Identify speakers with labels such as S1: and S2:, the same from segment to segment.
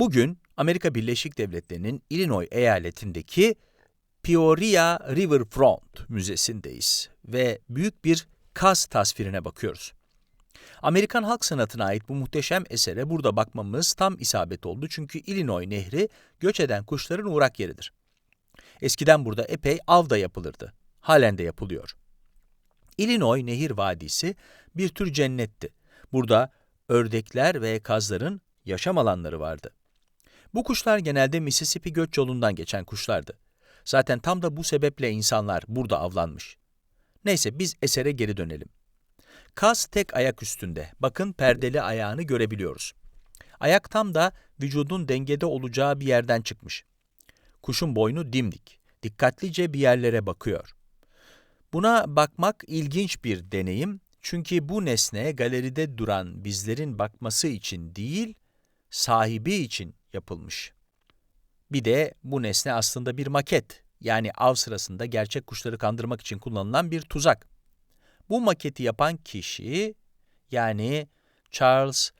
S1: Bugün Amerika Birleşik Devletleri'nin Illinois eyaletindeki Peoria Riverfront Müzesi'ndeyiz ve büyük bir kaz tasvirine bakıyoruz. Amerikan halk sanatına ait bu muhteşem esere burada bakmamız tam isabet oldu çünkü Illinois Nehri göç eden kuşların uğrak yeridir. Eskiden burada epey av da yapılırdı. Halen de yapılıyor. Illinois Nehir Vadisi bir tür cennetti. Burada ördekler ve kazların yaşam alanları vardı. Bu kuşlar genelde Mississippi göç yolundan geçen kuşlardı. Zaten tam da bu sebeple insanlar burada avlanmış. Neyse biz esere geri dönelim. Kaz tek ayak üstünde. Bakın perdeli ayağını görebiliyoruz. Ayak tam da vücudun dengede olacağı bir yerden çıkmış. Kuşun boynu dimdik. Dikkatlice bir yerlere bakıyor. Buna bakmak ilginç bir deneyim çünkü bu nesne galeride duran bizlerin bakması için değil, sahibi için yapılmış. Bir de bu nesne aslında bir maket, yani av sırasında gerçek kuşları kandırmak için kullanılan bir tuzak. Bu maketi yapan kişi, yani Charles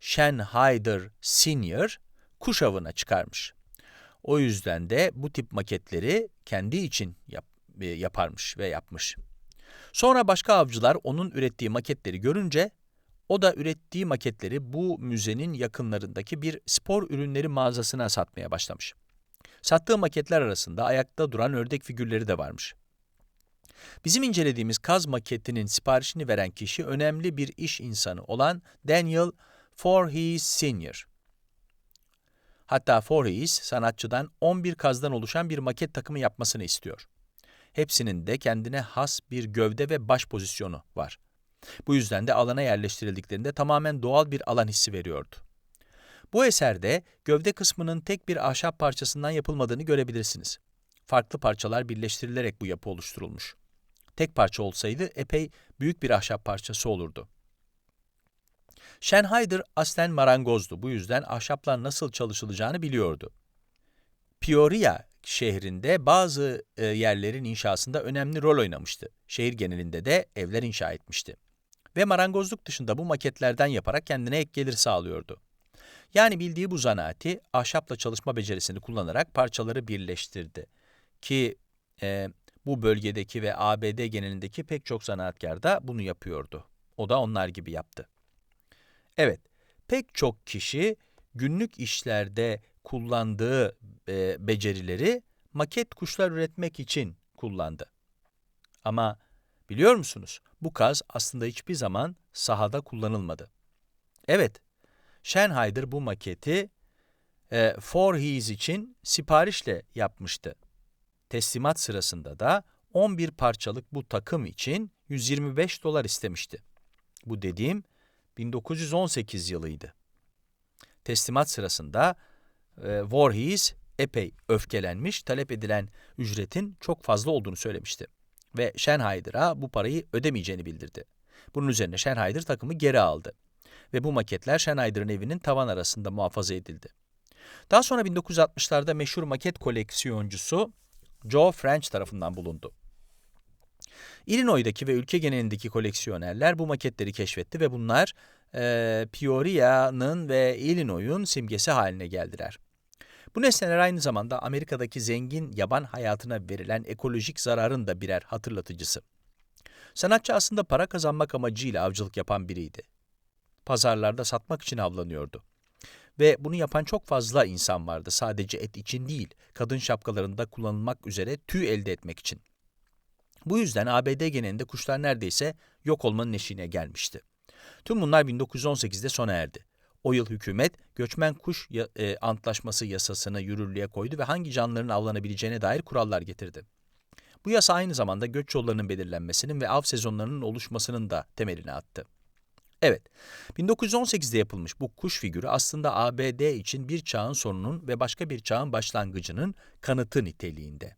S1: Schenheider Senior, kuş avına çıkarmış. O yüzden de bu tip maketleri kendi için yap, e, yaparmış ve yapmış. Sonra başka avcılar onun ürettiği maketleri görünce o da ürettiği maketleri bu müzenin yakınlarındaki bir spor ürünleri mağazasına satmaya başlamış. Sattığı maketler arasında ayakta duran ördek figürleri de varmış. Bizim incelediğimiz kaz maketinin siparişini veren kişi önemli bir iş insanı olan Daniel Voorhees Senior. Hatta Voorhees sanatçıdan 11 kazdan oluşan bir maket takımı yapmasını istiyor. Hepsinin de kendine has bir gövde ve baş pozisyonu var. Bu yüzden de alana yerleştirildiklerinde tamamen doğal bir alan hissi veriyordu. Bu eserde gövde kısmının tek bir ahşap parçasından yapılmadığını görebilirsiniz. Farklı parçalar birleştirilerek bu yapı oluşturulmuş. Tek parça olsaydı epey büyük bir ahşap parçası olurdu. Schenheider aslen marangozdu. Bu yüzden ahşaplar nasıl çalışılacağını biliyordu. Peoria şehrinde bazı e, yerlerin inşasında önemli rol oynamıştı. Şehir genelinde de evler inşa etmişti. Ve marangozluk dışında bu maketlerden yaparak kendine ek gelir sağlıyordu. Yani bildiği bu zanaati ahşapla çalışma becerisini kullanarak parçaları birleştirdi. Ki e, bu bölgedeki ve ABD genelindeki pek çok zanaatkar da bunu yapıyordu. O da onlar gibi yaptı. Evet, pek çok kişi günlük işlerde kullandığı e, becerileri maket kuşlar üretmek için kullandı. Ama biliyor musunuz, bu kaz aslında hiçbir zaman sahada kullanılmadı. Evet, Schenheider bu maketi e, Voorhees için siparişle yapmıştı. Teslimat sırasında da 11 parçalık bu takım için 125 dolar istemişti. Bu dediğim 1918 yılıydı. Teslimat sırasında e, Voorhees epey öfkelenmiş, talep edilen ücretin çok fazla olduğunu söylemişti. Ve Schneider'a bu parayı ödemeyeceğini bildirdi. Bunun üzerine Schneider takımı geri aldı. Ve bu maketler Schneider'ın evinin tavan arasında muhafaza edildi. Daha sonra 1960'larda meşhur maket koleksiyoncusu Joe French tarafından bulundu. Illinois'daki ve ülke genelindeki koleksiyonerler bu maketleri keşfetti ve bunlar e, Peoria'nın ve Illinois'un simgesi haline geldiler. Bu nesneler aynı zamanda Amerika'daki zengin yaban hayatına verilen ekolojik zararın da birer hatırlatıcısı. Sanatçı aslında para kazanmak amacıyla avcılık yapan biriydi. Pazarlarda satmak için avlanıyordu. Ve bunu yapan çok fazla insan vardı. Sadece et için değil, kadın şapkalarında kullanılmak üzere tüy elde etmek için. Bu yüzden ABD genelinde kuşlar neredeyse yok olmanın eşiğine gelmişti. Tüm bunlar 1918'de sona erdi. O yıl hükümet göçmen kuş e, antlaşması yasasını yürürlüğe koydu ve hangi canlıların avlanabileceğine dair kurallar getirdi. Bu yasa aynı zamanda göç yollarının belirlenmesinin ve av sezonlarının oluşmasının da temelini attı. Evet, 1918'de yapılmış bu kuş figürü aslında ABD için bir çağın sonunun ve başka bir çağın başlangıcının kanıtı niteliğinde.